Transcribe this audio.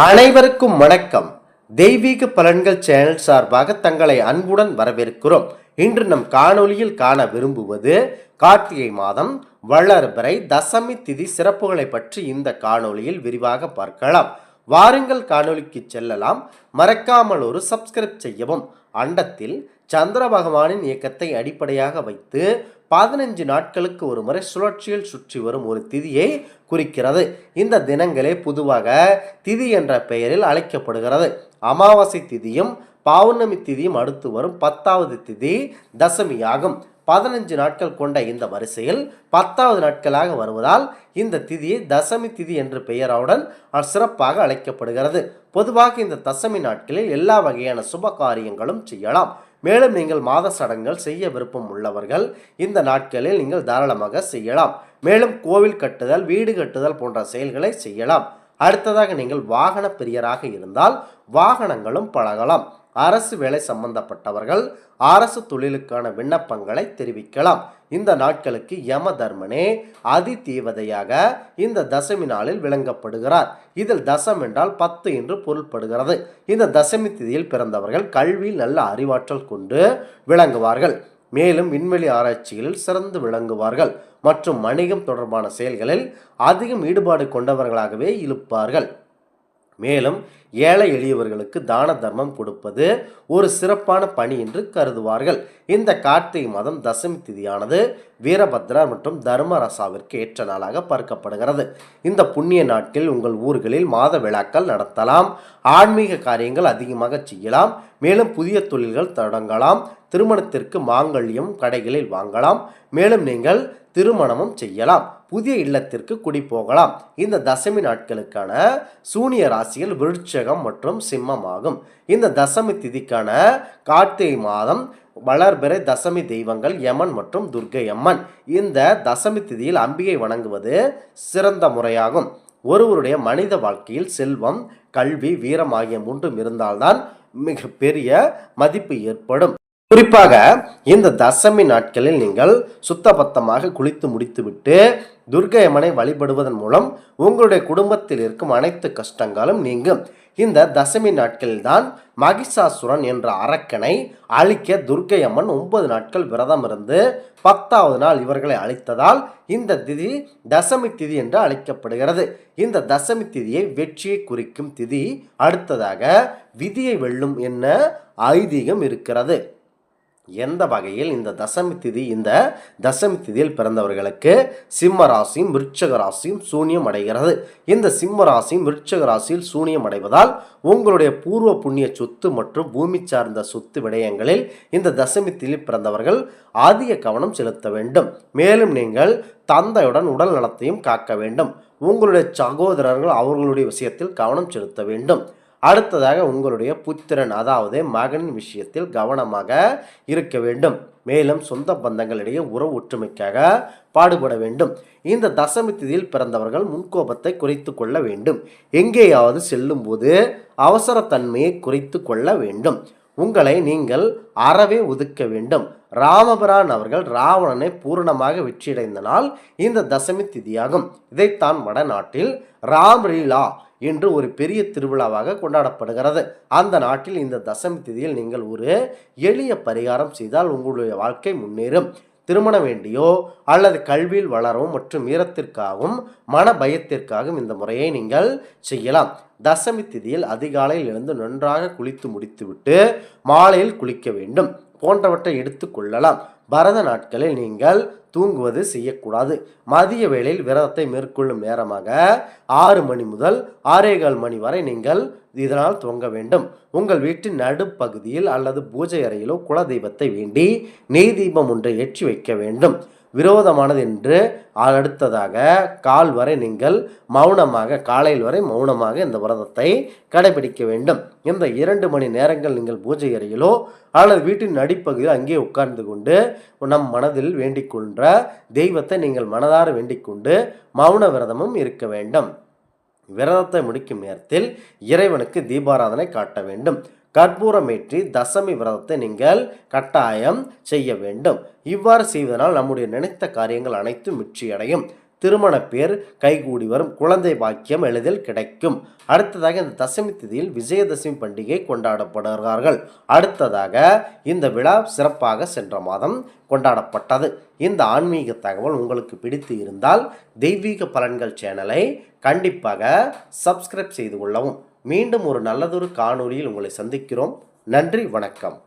அனைவருக்கும் வணக்கம். தெய்வீக பலன்கள் சேனல் சார்பாக தங்களை அன்புடன் வரவேற்கிறோம். இன்று நம் காணொளியில் காண விரும்புவது கார்த்திகை மாதம் வளர்பிறை தசமி திதி சிறப்புகளை பற்றி இந்த காணொலியில் விரிவாக பார்க்கலாம். வாருங்கள் காணொலிக்கு செல்லலாம். மறக்காமல் ஒரு சப்ஸ்கிரைப் செய்யவும் அண்டத்தில் சந்திர பகவானின் இயக்கத்தை அடிப்படையாக வைத்து பதினஞ்சு நாட்களுக்கு ஒரு முறை சுழற்சியில் சுற்றி வரும் ஒரு திதியை குறிக்கிறது. இந்த தினங்களே பொதுவாக திதி என்ற பெயரில் அழைக்கப்படுகிறது. அமாவாசை திதியும் பௌர்ணமி திதியும் அடுத்து வரும் பத்தாவது திதி தசமியாகும். பதினஞ்சு நாட்கள் கொண்ட இந்த வரிசையில் பத்தாவது நாட்களாக வருவதால் இந்த திதியை தசமி திதி என்ற பெயராவுடன் சிறப்பாக அழைக்கப்படுகிறது. பொதுவாக இந்த தசமி நாட்களில் எல்லா வகையான சுப காரியங்களும் செய்யலாம். மேலும் நீங்கள் மாத சடங்குகள் செய்ய விருப்பம் உள்ளவர்கள் இந்த நாட்களில் நீங்கள் தாராளமாக செய்யலாம். மேலும் கோவில் கட்டுதல் வீடு கட்டுதல் போன்ற செயல்களை செய்யலாம். அடுத்ததாக நீங்கள் வாகன பிரியராக இருந்தால் வாகனங்களும் பழகலாம். அரசு வேலை சம்பந்தப்பட்டவர்கள் அரசு தொழிலுக்கான விண்ணப்பங்களை தெரிவிக்கலாம். இந்த நாட்களுக்கு யம தர்மனே அதி தீவதையாக இந்த தசமி நாளில் விளங்கப்படுகிறார். இதில் தசம் என்றால் பத்து என்று பொருள்படுகிறது. இந்த தசமி திதியில் பிறந்தவர்கள் கல்வியில் நல்ல அறிவாற்றல் கொண்டு விளங்குவார்கள். மேலும் விண்வெளி ஆராய்ச்சிகளில் சிறந்து விளங்குவார்கள். மற்றும் வணிகம் தொடர்பான செயல்களில் அதிகம் ஈடுபாடு கொண்டவர்களாகவே இருப்பார்கள் மேலும் ஏழை எளியவர்களுக்கு தான தர்மம் கொடுப்பது ஒரு சிறப்பான பணி என்று கருதுவார்கள். இந்த கார்த்திகை மாதம் தசமி திதியானது வீரபத்ரர் மற்றும் தர்மரசாவிற்கு ஏற்ற நாளாக பார்க்கப்படுகிறது. இந்த புண்ணிய நாட்டில் உங்கள் ஊர்களில் மாத விழாக்கள் நடத்தலாம். ஆன்மீக காரியங்கள் அதிகமாக செய்யலாம். மேலும் புதிய தொழில்கள் தொடங்கலாம். திருமணத்திற்கு மாங்கல்யம் கடைகளில் வாங்கலாம். மேலும் நீங்கள் திருமணமும் செய்யலாம். புதிய இல்லத்திற்கு குடி போகலாம். இந்த தசமி நாட்களுக்கான சூனிய ராசியில் விருட்சகம் மற்றும் சிம்மம் ஆகும் இந்த தசமி திதிக்கான கார்த்திகை மாதம் வளர்பிறை தசமி தெய்வங்கள் யமன் மற்றும் துர்க்கை அம்மன் இந்த தசமி திதியில் அம்பிகை வணங்குவது சிறந்த முறையாகும். ஒருவருடைய மனித வாழ்க்கையில் செல்வம் கல்வி வீரம் ஆகிய மூன்றும் இருந்தால்தான் மிக பெரிய மதிப்பு ஏற்படும். குறிப்பாக இந்த தசமி நாட்களில் நீங்கள் சுத்தபத்தமாக குளித்து முடித்துவிட்டு துர்க்கை அம்மனை வழிபடுவதன் மூலம் உங்களுடைய குடும்பத்தில் இருக்கும் அனைத்து கஷ்டங்களும் நீங்கும். இந்த தசமி நாட்களில்தான் மகிஷாசுரன் என்ற அரக்கனை அழிக்க துர்க்கை அம்மன் ஒன்பது நாட்கள் விரதம் இருந்து பத்தாவது நாள் இவர்களை அழித்ததால் இந்த திதி தசமி திதி என்று அழைக்கப்படுகிறது. இந்த தசமி திதியை வெற்றியை குறிக்கும் திதி அடுத்ததாக விதியை வெல்லும் என்ன ஐதீகம் இருக்கிறது. எந்த வகையில் இந்த தசமி திதி இந்த தசமி திதியில் பிறந்தவர்களுக்கு சிம்ம ராசியும் விருட்சக ராசியும் சூனியம் அடைகிறது. இந்த சிம்ம ராசியும் விருட்சக ராசியில் சூனியம் அடைவதால் உங்களுடைய பூர்வ புண்ணிய சொத்து மற்றும் பூமி சார்ந்த சொத்து விடயங்களில் இந்த தசமி திதியில் பிறந்தவர்கள் அதிக கவனம் செலுத்த வேண்டும். மேலும் நீங்கள் தந்தையுடன் உடல் நலத்தையும் காக்க வேண்டும். உங்களுடைய சகோதரர்கள் அவர்களுடைய விஷயத்தில் கவனம் செலுத்த வேண்டும். அடுத்ததாக உங்களுடைய புத்திரன் அதாவது மகனின் விஷயத்தில் கவனமாக இருக்க வேண்டும். மேலும் சொந்த பந்தங்களிடையே உறவு ஒற்றுமைக்காக பாடுபட வேண்டும். இந்த தசமி திதியில் பிறந்தவர்கள் முன்கோபத்தை குறைத்து கொள்ள வேண்டும். எங்கேயாவது செல்லும்போது அவசரத்தன்மையை குறைத்து கொள்ள வேண்டும். உங்களை நீங்கள் அறவே ஒதுக்க வேண்டும். ராமபிரான் அவர்கள் ராவணனை பூரணமாக வெற்றியடைந்த நாள் இந்த தசமி திதியாகும். இதைத்தான் வடநாட்டில் ராம்லீலா என்று ஒரு பெரிய திருவிழாவாக கொண்டாடப்படுகிறது. அந்த நாட்டில் இந்த தசமி திதியில் நீங்கள் ஒரு எளிய பரிகாரம் செய்தால் உங்களுடைய வாழ்க்கை முன்னேறும். திருமணம் வேண்டியோ அல்லது கல்வியில் வளரவும் மற்றும் வீரத்திற்காகவும் மன பயத்திற்காகவும் இந்த முறையை நீங்கள் செய்யலாம். தசமி திதியில் அதிகாலையில் எழுந்து நன்றாக குளித்து முடித்துவிட்டு மாலையில் குளிக்க வேண்டும். போன்றவற்றை எடுத்துக்கொள்ளலாம் பரத நாட்களில் நீங்கள் தூங்குவது செய்யக்கூடாது. மதிய வேளையில் விரதத்தை மேற்கொள்ளும் நேரமாக ஆறு மணி முதல் ஆறேகால் மணி வரை நீங்கள் இதனால் துவங்க வேண்டும். உங்கள் வீட்டின் நடுப்பகுதியில் அல்லது பூஜை அறையிலோ குலதெய்வத்தை வேண்டி நெய் தீபம் ஒன்றை ஏற்றி வைக்க வேண்டும். விரோதமானது என்று அடுத்ததாக கால் வரை நீங்கள் மௌனமாக காலையில் வரை மௌனமாக இந்த விரதத்தை கடைபிடிக்க வேண்டும். இந்த இரண்டு மணி நேரங்கள் நீங்கள் பூஜை அறையிலோ அல்லது வீட்டின் அடிப்பகுதியில் அங்கே உட்கார்ந்து கொண்டு நம் மனதில் வேண்டிக்கொன்ற தெய்வத்தை நீங்கள் மனதார வேண்டிக்கொண்டு மௌன விரதமும் இருக்க வேண்டும். விரதத்தை முடிக்கும் நேரத்தில் இறைவனுக்கு தீபாராதனை காட்ட வேண்டும். கற்பூரமேற்றி தசமி விரதத்தை நீங்கள் கட்டாயம் செய்ய வேண்டும். இவ்வாறு செய்வதனால் நம்முடைய நினைத்த காரியங்கள் அனைத்தும் வெற்றியடையும். திருமண பேர் கைகூடி வரும் குழந்தை பாக்கியம் எளிதில் கிடைக்கும். அடுத்ததாக இந்த தசமி திதியில் விஜயதசமி பண்டிகை கொண்டாடப்படுகிறார்கள். அடுத்ததாக இந்த விழா சிறப்பாக சென்ற மாதம் கொண்டாடப்பட்டது. இந்த ஆன்மீக தகவல் உங்களுக்கு பிடித்து இருந்தால் தெய்வீக பலன்கள் சேனலை கண்டிப்பாக சப்ஸ்கிரைப் செய்து கொள்ளவும். மீண்டும் ஒரு நல்லதொரு காணொலியில் உங்களை சந்திக்கிறோம். நன்றி வணக்கம்.